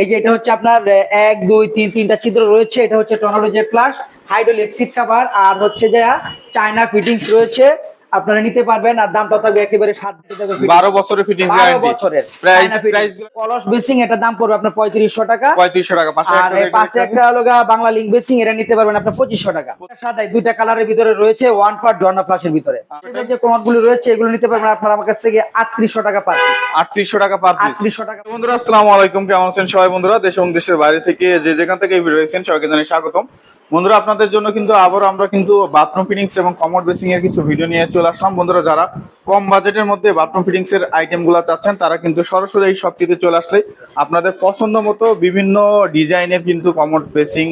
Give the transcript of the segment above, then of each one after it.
এই যে এটা হচ্ছে আপনার এক, দুই, তিন, তিনটা ছিদ্র রয়েছে। এটা হচ্ছে tornado plus hydraulic seat cover আর হচ্ছে যে, চায়না ফিটিংস রয়েছে। আপনারা নিতে পারবেন আর দামটা থাকবে একেবারে সাত বারো বছরের বারো। প্রাইস কলস বেসিং এটার দাম পড়বে আপনার পঁয়ত্রিশশো টাকা। পঁয়ত্রিশশো টাকা পাশে আর একটা পাশে একটা হলো বাংলা লিঙ্ক বেসিং এটা নিতে পারবেন আপনার পঁচিশশো টাকা। সাদাই দুইটা কালারের ভিতরে রয়েছে ওয়ান পার্ট জর্না ফ্লাশের ভিতরে। যে কোমরগুলো রয়েছে এগুলো নিতে পারবেন আপনার আমার কাছ থেকে আটত্রিশশো টাকা পার আটত্রিশশো টাকা পার আটত্রিশশো টাকা। বন্ধুরা আসসালামু আলাইকুম। কেমন আছেন সবাই বন্ধুরা? দেশ এবং দেশের বাইরে থেকে যে যেখান থেকে ভিডিও দেখছেন সবাইকে জানাই স্বাগতম। বন্ধুরা, আপনাদের জন্য কিন্তু আবার আমরা কিন্তু বাথরুম ফিটিংস এবং কমোড বেসিং এর কিছু ভিডিও নিয়ে চলে আসলাম। বন্ধুরা, যারা কম বাজেটের মধ্যে বাথরুম ফিটিংস এর আইটেমগুলা চাচ্ছেন, তারা কিন্তু সরাসরি এই শপটিতে চলে আসলে আপনাদের পছন্দ মতো বিভিন্ন ডিজাইনের কিন্তু কমোড বেসিং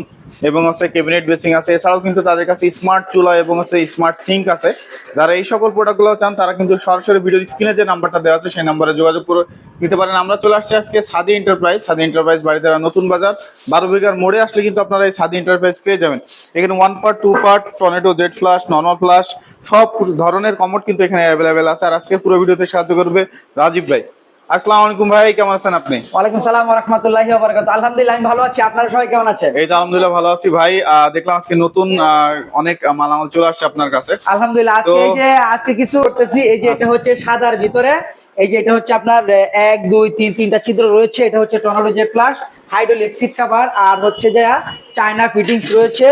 এবং হচ্ছে ক্যাবিনেট বেসিং আছে। এছাড়াও কিন্তু তাদের কাছে স্মার্ট চুলা এবং হচ্ছে স্মার্ট সিঙ্ক আছে। যারা এই সকল প্রোডাক্টগুলো চান, তারা কিন্তু সরাসরি ভিডিওর স্ক্রিনে যে নাম্বারটা দেওয়া আছে, সেই নাম্বারে যোগাযোগ করে নিতে পারেন। আমরা চলে আসছি আজকে সাদি এন্টারপ্রাইজ সাদি এন্টারপ্রাইজ বাড়িতে নতুন বাজার, বারো বিঘার মোড়ে আসলে কিন্তু আপনারা এই সাদি এন্টারপ্রাইজ পেয়ে যাবেন। এখানে one part two part tornado Z flush normal flush সব ধরনের কমোড কিন্তু এখানে অ্যাভেলেবেল আছে। আর আজকে পুরো ভিডিওতে সাহায্য করবে রাজীব ভাই। আসসালামু আলাইকুম ভাই কেমন আছেন আপনি? ওয়ালাইকুম সালাম রহমতুল্লাহি বারাকাত আলহামদুলিল্লাহ আমি ভালো আছি। আপনারা সবাই কেমন আছেন? এই তো আলহামদুলিল্লাহ ভালো আছি ভাই। দেখলাম আজকে নতুন অনেক মালামাল চলে আসছে আপনার কাছে। আলহামদুলিল্লাহ আজকে এই যে আজকে কিছু করতেছি এই যে এটা হচ্ছে সাদার ভিতরে এই যে এটা হচ্ছে আপনার এক দুই তিন তিনটা ছিদ্র রয়েছে। এটা হচ্ছে jet plus hydraulic seat cover আর হচ্ছে যে চায়না ফিটিংস রয়েছে।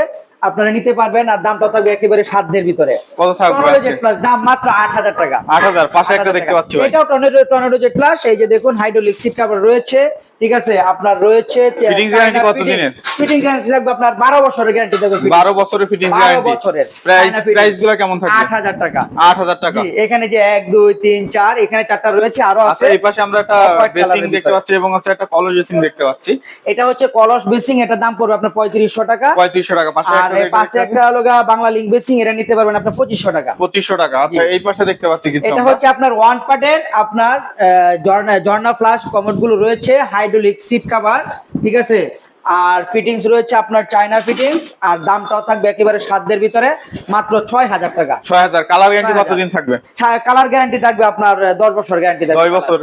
আপনারা নিতে পারবেন আর দামটা থাকবে একেবারে সাধ্যের ভিতরে। কত থাকবে জেট প্লাস দাম মাত্র আট হাজার টাকা। আট হাজার পাশে একটা দেখতে পাচ্ছি ভাই। এটাও টর্নেডো টর্নেডো জেট প্লাস এই যে দেখুন হাইড্রোলিক সিট কভার রয়েছে ঠিক আছে? আপনার রয়েছে Fittings guarantee কত দিনের? ফিটিং গ্যারান্টি থাকবে আপনার বারো বছরের গ্যারান্টি থাকবে fitting। বারো বছরের ফিটিংস বারো গ্যারান্টি বছরের প্রাইস প্রাইসগুলো কেমন থাকবে? আট হাজার টাকা। আট হাজার টাকা। জি, এখানে যে এক দুই তিন চার এখানে চারটা রয়েছে আরও আচ্ছা আছে এই পাশে আমরা একটা বেসিং দেখতে। পাচ্ছি এবং হচ্ছে একটা কলস বেসিং দেখতে পাচ্ছি। এটা হচ্ছে কলস বেসিং এটার দাম পড়বে আপনার পঁয়ত্রিশশো টাকা। পঁয়ত্রিশশো টাকা পাশে এই পাশে একটা হলো বাংলা লিঙ্ক বেসিং এটা নিতে পারবেন টাকা। পঁচিশশো টাকা। আচ্ছা এই পাশে দেখতে পাচ্ছি কিছু এটা হচ্ছে আপনার ওয়ান পার্টের আপনার ঝর্ণা ঝর্ণা ফ্লাশ কমোডগুলো রয়েছে হাইড্রোলিক সিট কভার ঠিক আছে? আর ফিটিংস রয়েছে আপনার চায়না ফিটিংস আর দামটাও থাকবে একেবারে সাধ্যের ভিতরে মাত্র ছয় হাজার টাকা। ছয় হাজার কালার গ্যারান্টি কতদিন থাকবে? কালার গ্যারান্টি থাকবে আপনার দশ বছর গ্যারান্টি থাকবে। দশ বছর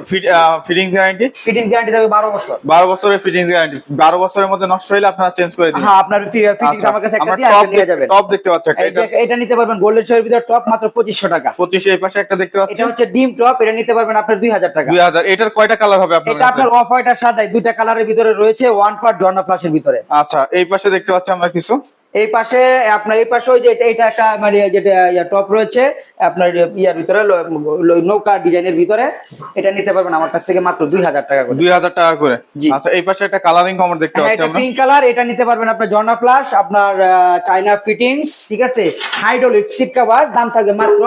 ফিটিং গ্যারান্টি ফিটিংস গ্যারান্টি থাকবে বারো বছর। বারো বছরের ফিটিং গ্যারান্টি বারো বছরের মধ্যে নষ্ট হলে আপনারা চেঞ্জ করে দিন হ্যাঁ আপনার ফিটিংস আমার কাছে একটা দিয়ে টপ নিয়ে যাবেন। টপ দেখতে পাচ্ছি একটা। এই যে এটা এটা নিতে পারবেন গোল্ডেন শোয়ের ভিতরে টপ মাত্র পঁচিশশো টাকা। পঁচিশে এই পাশে একটা দেখতে পাচ্ছি। এটা হচ্ছে ডিম টপ এটা নিতে পারবেন আপনার দুই হাজার টাকা। দুই হাজার। এটার কয়টা কালার হবে আপনার এটা আপনার অফ হোয়াইট আর সাদাই দুইটা কালারের ভিতরে রয়েছে ওয়ান পার্ট জর্না ফ্লাশের ভিতরে। আচ্ছা এই পাশে দেখতে পাচ্ছি আমরা কিছু। এই পাশে আপনার এই পাশে ওই যে এটা- এটা একটা মানে যেটা টপ রয়েছে আপনার ইয়ার ভিতরে নৌকা ডিজাইনের ভিতরে। এটা নিতে পারবেন আমার কাছ থেকে মাত্র দুই হাজার টাকা করে। দুই হাজার টাকা করে। আচ্ছা এই পাশে একটা কালারিং কমর দেখতে হ্যাঁ, পাচ্ছি এটা আমরা। পিঙ্ক কালার এটা নিতে পারবেন আপনার জর্না ফ্লাশ আপনার চাইনা ফিটিংস ঠিক আছে? হাইড্রোলিক সিট কভার দাম থাকবে মাত্র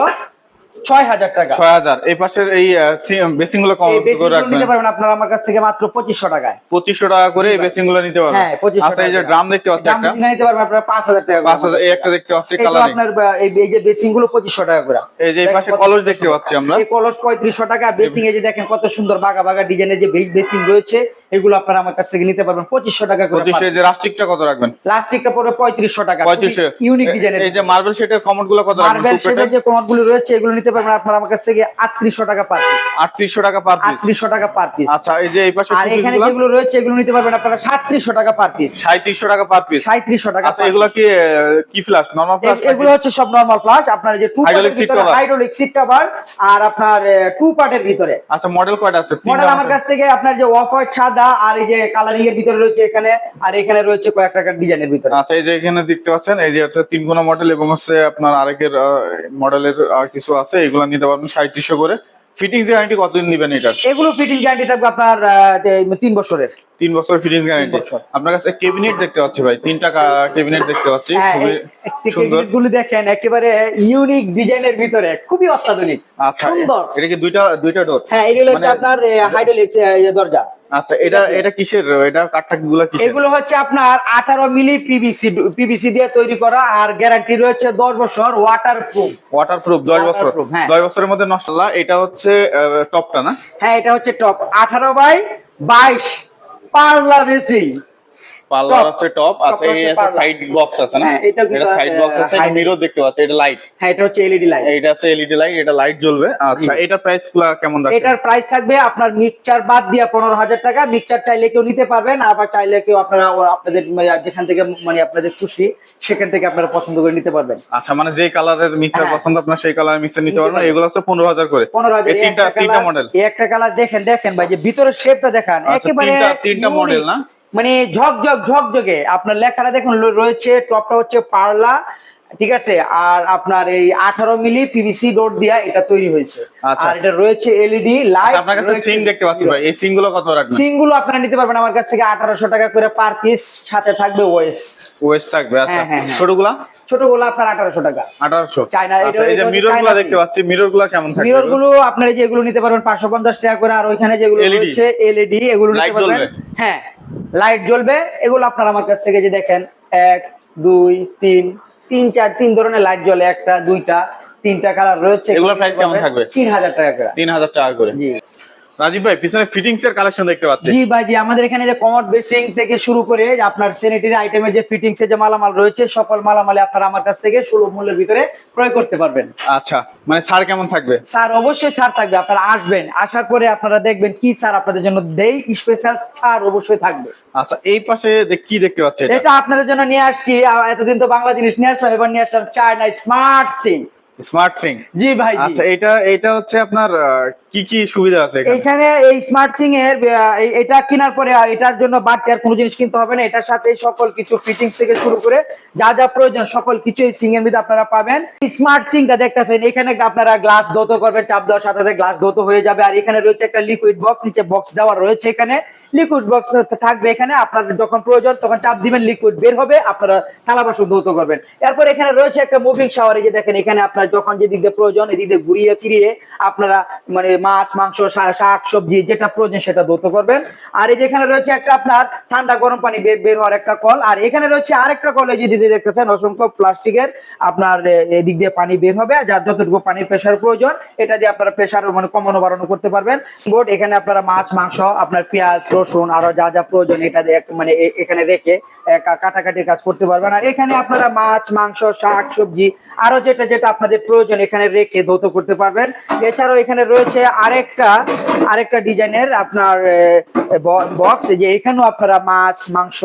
ছয় হাজার টাকা। ছয় হাজার এই পাশের এই বেসিংগুলো কম নিতে পারবেন আপনার আমার কাছ থেকে মাত্র পঁচিশশো টাকায়। পঁচিশশো টাকা করে এই বেসিংগুলো নিতে পারবেন। হ্যাঁ, আচ্ছা এই যে ড্রাম দেখতে পাচ্ছি দাম একটা। নিতে পারবেন আপনার পাঁচ হাজার টাকা পাঁচ হাজার একটা দেখতে পাচ্ছি আপনার এই যে বেসিংগুলো পঁচিশশো টাকা করে। এই যে এই পাশে কলস দেখতে পাচ্ছি আমরা। এই কলস পঁয়ত্রিশশো টাকা বেসিং এই যে দেখেন কত সুন্দর বাগা বাগা ডিজাইনের যে বেসিং রয়েছে। এগুলো আপনারা আমার কাছ থেকে নিতে পারবেন। পঁচিশশো টাকা করে এই যে রাস্টিকটা কত রাখবেন? প্লাস্টিকটা পড়বে পঁয়ত্রিশশো টাকা পঁয়ত্রিশে। ইউনিক ডিজাইনের এই যে মার্বেল শেটের কমরগুলো কত মার্বেল শেডের যে কোমরগুলো রয়েছে এগুলো নিতে পারবেন আপনারা আমার কাছ থেকে আটত্রিশশো টাকা পার পিস আটত্রিশশো টাকা পার পিস আটত্রিশশো টাকা পার পিস আচ্ছা এই যে এই পাশে আর এখানে যেগুলো রয়েছে এগুলো নিতে পারবেন আপনারা সাতত্রিশশো টাকা পার পিস সাঁত্রিশশো টাকা পার পিস সাঁত্রিশশো টাকা আচ্ছা এগুলো কি কি ফ্লাশ নর্মাল ফ্লাশ এগুলো হচ্ছে সব নরমাল ফ্লাশ আপনার যে টু। হাইড্রোলিক সিট কভার আর আপনার টু পার্টের ভিতরে। আচ্ছা মডেল কয়টা আছে? মডেল আমার কাছ থেকে আপনার যে অফ হোয়াইট সাদা আর এই যে কালারিং এর ভিতরে রয়েছে এখানে আর এখানে রয়েছে কয়েকটা ডিজাইনের ভিতরে। আচ্ছা এই যে এখানে দেখতে পাচ্ছেন এই যে হচ্ছে তিন কোনা মডেল এবং হচ্ছে আপনার আরেকের মডেলের কিছু আছে এগুলো নিতে পারবেন সাঁত্রিশশো করে। ফিটিংস গ্যারান্টি কতদিন নিবেন এটা? এগুলো ফিটিং গ্যারান্টি থাকবে আপনার তিন বছরের। তিন বছর ফিটিংস গ্যারান্টি। আপনার কাছে কেবিনেট দেখতে পাচ্ছি ভাই তিনটা কেবিনেট দেখতে পাচ্ছি হ্যাঁ, খুবই সুন্দর। গুলো দেখেন একেবারে ইউনিক ডিজাইনের ভিতরে খুবই অত্যাধুনিক আচ্ছা সুন্দর। এটা কি দুইটা দুইটা ডোর হ্যাঁ এগুলো হচ্ছে মানে- আপনার হাইড্রোলিক দরজা। আচ্ছা এটা এটা কিসের? এটা কাঠটা গুলা কিসের? এগুলো হচ্ছে আপনার আঠারো মিলি পিভিসি পিভিসি দিয়ে তৈরি করা আর গ্যারান্টি রয়েছে দশ বছর ওয়াটার প্রুফ ওয়াটারপ্রুফ দশ বছর। Waterproof, হ্যাঁ। দশ বছরের মধ্যে নষ্ট না। এটা হচ্ছে টপটা না? হ্যাঁ এটা হচ্ছে টপ আঠারো বাই বাইশ পারলা বেসিং পার্লার আছে টপ আচ্ছা এই আছে parlour। সাইড বক্স আছে না? হ্যাঁ, এটা সাইড বক্স আছে এটা মিরর দেখতে পাচ্ছি এটা লাইট হ্যাঁ এটা হচ্ছে এলইডি লাইট এটা আছে এলইডি লাইট এটা লাইট জ্বলবে। আচ্ছা এটা প্রাইসগুলা কেমন রাখছেন? এটার প্রাইস থাকবে আপনার মিক্সচার বাদ দিয়ে পনেরো হাজার টাকা। মিক্সচার চাইলে কেউ নিতে পারবেন আবার চাইলে কেউ আপনারা আপনাদের মানে যেখান থেকে মানে আপনাদের খুশি সেখান থেকে আপনারা পছন্দ করে নিতে পারবেন। আচ্ছা মানে যে কালারের মিক্সার হ্যাঁ। পছন্দ আপনার সেই কালারের মিক্সার নিতে পারবেন। এগুলো হচ্ছে পনেরো হাজার করে। পনেরো হাজার। এই তিনটা তিনটা মডেল এই একটা কালার দেখেন দেখেন ভাই যে ভিতরের শেপটা দেখান আচ্ছা, একেবারে তিনটা- তিনটা model না? মানে ঝকঝক ঝকঝকে আপনার লেখাটা দেখুন রয়েছে টপটা হচ্ছে পার্লা ঠিক আছে? আর আপনার এই আঠারো মিলি পিভিসি ডোর দিয়া এটা তৈরি হয়েছে। আচ্ছা। আর এটা রয়েছে এলইডি লাইট আচ্ছা, আপনার কাছে সিং দেখতে পাচ্ছি ভাই। এই সিংগুলো কত রাখবেন? সিংগুলো আপনারা নিতে পারবেন আমার কাছ থেকে আঠারোশো টাকা করে পার পিস সাথে থাকবে ওয়েস্ট ওয়েস্ট থাকবে আচ্ছা। হ্যাঁ, হ্যাঁ, হ্যাঁ। ছোটগুলা? ছোটগুলো আপনার আঠারোশো টাকা। আঠারোশো। চায়না, আচ্ছা এই যে এটা মিররগুলা দেখতে পাচ্ছি। মিররগুলা কেমন থাকবে? মিররগুলো আপনারা যেগুলো নিতে পারবেন পাঁচশো পঞ্চাশ টাকা করে আর ওইখানে যেগুলো LED রয়েছে এলইডি এগুলো নিতে পারবেন। হ্যাঁ। লাইট জ্বলবে এগুলো আপনারা আমার কাছ থেকে যে দেখেন এক দুই তিন তিন চার তিন ধরনের লাইট জ্বলে একটা দুইটা তিনটা কালার রয়েছে এগুলো প্রাইস কেমন থাকবে? তিন হাজার টাকা করে। তিন হাজার টাকা করে। জি। রাজীব ভাই পিছনে ফিটিংস এর কালেকশন দেখতে পাচ্ছি। জি ভাই জি আমাদের এখানে যে কমোড বেসিং থেকে শুরু করে আপনার স্যানিটারি আইটেমের যে ফিটিংস এর যে মালামাল রয়েছে সকল মালামালে আপনারা আমার কাছ থেকে সুলভ মূল্যের ভিতরে ক্রয় করতে পারবেন। আচ্ছা মানে সার কেমন থাকবে? স্যার অবশ্যই ছাড় থাকবে আপনারা আসবেন আসার পরে আপনারা দেখবেন কি স্যার আপনাদের জন্য দেই স্পেশাল ছাড় অবশ্যই থাকবে। আচ্ছা এই পাশে কি দেখতে পাচ্ছেন এটা? আপনাদের জন্য নিয়ে আসছি এতদিন তো বাংলা জিনিস নিয়ে আসলাম এবার নিয়ে আসলাম China smart sink smart sink. জি ভাই আচ্ছা এটা এটা হচ্ছে আপনার কি কি সুবিধা আছে এখানে? এই স্মার্ট সিং এর এটা কেনার পরে এটার জন্য বাড়তি আর কোনো জিনিস কিনতে হবে না। এটার সাথে সকল কিছু ফিটিংস থেকে শুরু করে যা যা প্রয়োজন সকল কিছু এই সিং এর মধ্যে আপনারা পাবেন। স্মার্ট সিংটা দেখতেছেন এখানে আপনারা গ্লাস ধৌত করবেন চাপ দেওয়ার সাথে সাথে গ্লাস ধৌত হয়ে যাবে। আর এখানে রয়েছে একটা লিকুইড বক্স নিচে বক্স দেওয়া রয়েছে এখানে। লিকুইড বক্স থাকবে এখানে আপনাদের যখন প্রয়োজন তখন চাপ দিবেন লিকুইড বের হবে আপনারা থালা বাসন ধৌত করবেন। এরপর এখানে রয়েছে একটা মুভিং শাওয়ার এই যে দেখেন এখানে আপনার যখন যেদিক দিয়ে প্রয়োজন, এদিক দিয়ে ঘুরিয়ে ফিরিয়ে আপনারা মানে মাছ, মাংস শাক, সবজি, যেটা প্রয়োজন সেটা ধৌত করবেন। আর এই যেখানে রয়েছে একটা আপনার ঠান্ডা গরম পানি বের বের হওয়ার একটা কল। আর এখানে রয়েছে আরেকটা কল, এই যে দেখতেছেন, অসংখ্য প্লাস্টিকের আপনার এদিক দিয়ে পানি বের হবে যার যতটুকু পানির প্রেশার প্রয়োজন, এটা দিয়ে আপনারা প্রেশার মানে কমানো, বাড়ানো করতে পারবেন। বোর্ড, এখানে আপনারা মাছ, মাংস, আপনার পেঁয়াজ, রসুন, আরও যা যা প্রয়োজন, এটা দিয়ে মানে এখানে রেখে কাটাকাটির কাজ করতে পারবেন। আর এখানে আপনারা মাছ, মাংস, শাক, সবজি, আরও যেটা যেটা আপনাদের প্রয়োজন এখানে রেখে ধৌত করতে পারবেন। এছাড়াও এখানে রয়েছে আরেকটা আরেকটা ডিজাইনের আপনার বক্স। যে এখানেও আপনারা মাছ মাংস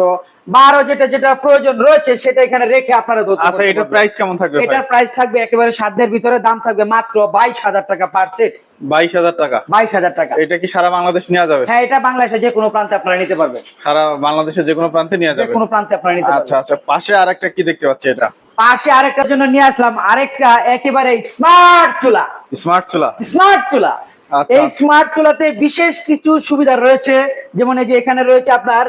বা আরও যেটা যেটা প্রয়োজন রয়েছে সেটা এখানে রেখে আপনারা আচ্ছা এটার প্রাইস কেমন থাকবে এটার প্রাইস থাকবে একেবারে সাধ্যের ভিতরে দাম থাকবে মাত্র বাইশ হাজার টাকা পার সেট টাকা। টাকা। এটা কি সারা বাংলাদেশ নেওয়া যাবে? হ্যাঁ এটা যে কোনো প্রান্তে আপনারা নিতে পারবেন। সারা বাংলাদেশের যে কোনো প্রান্তে নেওয়া যে যাবে? কোনো প্রান্তে আপনারা নিতে আচ্ছা আচ্ছা পাশে আরেকটা কি দেখতে পাচ্ছি এটা? পাশে আরেকটার জন্য নিয়ে আসলাম আরেকটা একেবারে স্মার্ট চুলা স্মার্ট চুলা স্মার্ট চুলা। এই স্মার্ট চুলাতে বিশেষ কিছু সুবিধা রয়েছে। যেমন এই যে এখানে রয়েছে আপনার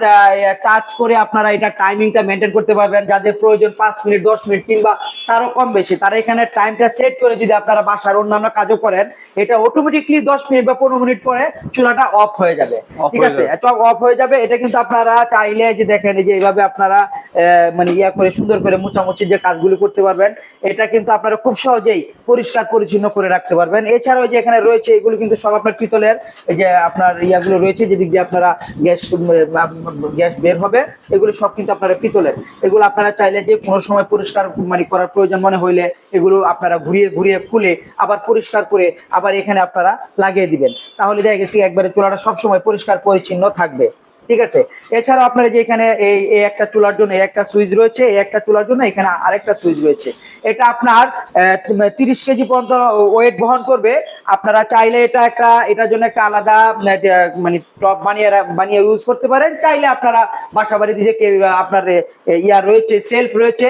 টাচ করে আপনারা এটা টাইমিংটা মেনটেন করতে পারবেন। যাদের প্রয়োজন পাঁচ মিনিট দশ মিনিট কিংবা তারও কম বেশি তারা এখানে টাইমটা সেট করে যদি আপনারা বাসার অন্যান্য কাজও করেন এটা অটোমেটিকলি দশ মিনিট বা পনেরো মিনিট পরে চুলাটা অফ হয়ে যাবে। ঠিক আছে। অফ হয়ে যাবে। এটা কিন্তু আপনারা চাইলে যে দেখেন এই যে এইভাবে আপনারা আহ, মানে ইয়া করে সুন্দর করে মোছামুছি যে কাজগুলো করতে পারবেন এটা কিন্তু আপনারা খুব সহজেই পরিষ্কার পরিচ্ছন্ন করে রাখতে পারবেন। এছাড়াও যে এখানে রয়েছে এগুলো কিন্তু সব আপনার পিতলের এই যে আপনার ইয়াগুলো রয়েছে, যেদিক দিয়ে আপনারা গ্যাস গ্যাস বের হবে, এগুলো সব কিন্তু আপনারা পিতলের এগুলো আপনারা চাইলে যে কোনো সময় পরিষ্কার মানে করার প্রয়োজন মনে হইলে এগুলো আপনারা ঘুরিয়ে ঘুরিয়ে খুলে আবার পরিষ্কার করে আবার এখানে আপনারা লাগিয়ে দিবেন। তাহলে দেখা গেছে একবারে চুলাটা সবসময় পরিষ্কার, পরিচ্ছন্ন থাকবে। ঠিক আছে? এছাড়াও আপনারা যে এখানে এই একটা চুলার জন্য একটা সুইচ রয়েছে একটা চুলার জন্য এখানে আরেকটা সুইচ রয়েছে। এটা আপনার তিরিশ কেজি পর্যন্ত ওয়েট বহন করবে। আপনারা চাইলে এটা একটা, এটার জন্য একটা আলাদা মানে টপ বানিয়ে বানিয়ে ইউজ করতে পারেন। চাইলে আপনারা বাসা বাড়িতে যে আপনার ইয়া রয়েছে সেলফ রয়েছে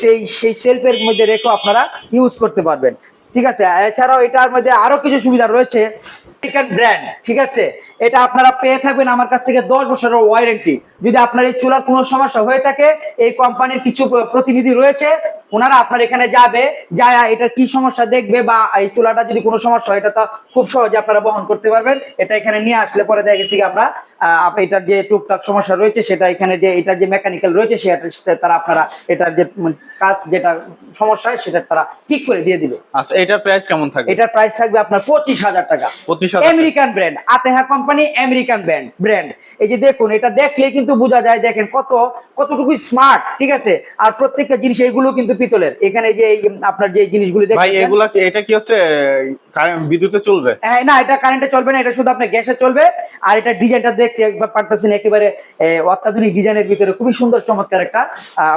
সেই সেই সেলফের মধ্যে রেখেও আপনারা ইউজ করতে পারবেন। ঠিক আছে? এছাড়াও এটার মধ্যে আরও কিছু সুবিধা রয়েছে। চিকেন ব্র্যান্ড ঠিক আছে? এটা আপনারা পেয়ে থাকবেন আমার কাছ থেকে দশ বছরের ওয়ারেন্টি যদি আপনার এই চুলার কোনো সমস্যা হয়ে থাকে, এই কোম্পানির কিছু প্র- প্রতিনিধি রয়েছে ওনারা আপনার এখানে যাবে যায় এটা কি সমস্যা দেখবে বা এই চুলাটা যদি কোনো সমস্যা এটা তো খুব সহজে আপনারা বহন করতে পারবেন। এটা এখানে নিয়ে আসলে পরে দেখা গেছে আমরা এটার যে টুকটাক সমস্যা রয়েছে সেটা এখানে যে এটার যে মেকানিক্যাল রয়েছে সেটা তারা আপনারা এটার যে কাজ যেটা সমস্যা সেটা তারা ঠিক করে দিয়ে দিবে। আচ্ছা এটার প্রাইস কেমন থাকবে? এটার প্রাইস থাকবে আপনার পঁচিশ হাজার টাকা। পঁচিশ আমেরিকান ব্র্যান্ড আতেহা কোম্পানি আমেরিকান ব্র্যান্ড ব্র্যান্ড এই যে দেখুন এটা দেখলে কিন্তু বোঝা যায় দেখেন কত কতটুকু স্মার্ট ঠিক আছে? আর প্রত্যেকটা জিনিস এইগুলো কিন্তু পিতলের। এখানে যে আপনার যে জিনিসগুলো ভাই এগুলা এটা কি হচ্ছে বিদ্যুতে চলবে? হ্যাঁ না এটা কারেন্টে চলবে না এটা শুধু আপনার গ্যাসে চলবে। আর এটা ডিজাইনটা দেখতে পারতেছেন একেবারে অত্যাধুনিক ডিজাইনের ভিতরে খুবই সুন্দর চমৎকার একটা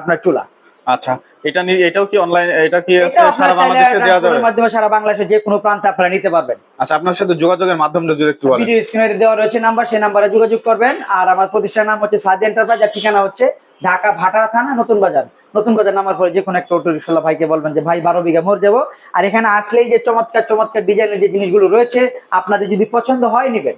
আপনার চুলা। আচ্ছা এটা এটাও কি অনলাইন এটা কি সারা বাংলাদেশে দেওয়া যাবে? মাধ্যমে সারা বাংলাদেশে যে কোনো প্রান্তে আপনারা নিতে পারবেন। আচ্ছা আপনার সাথে যোগাযোগের মাধ্যমটা যদি একটু বলেন। ভিডিও স্ক্রিনে দেওয়া রয়েছে নাম্বার সেই নাম্বারে যোগাযোগ করবেন। আর আমার প্রতিষ্ঠানের নাম হচ্ছে সাদি এন্টারপ্রাইজ আর ঠিকানা হচ্ছে ঢাকা ভাটার থানা, নতুন বাজার। নতুন বাজার নামার পরে যে কোনো একটা অটো রিক্সাওয়ালা ভাইকে বলবেন যে, ভাই, বারো বিঘা মোর যাব আর এখানে আসলেই যে চমৎকার চমৎকার ডিজাইনের যে জিনিসগুলো রয়েছে, আপনাদের যদি পছন্দ হয়, নিবেন।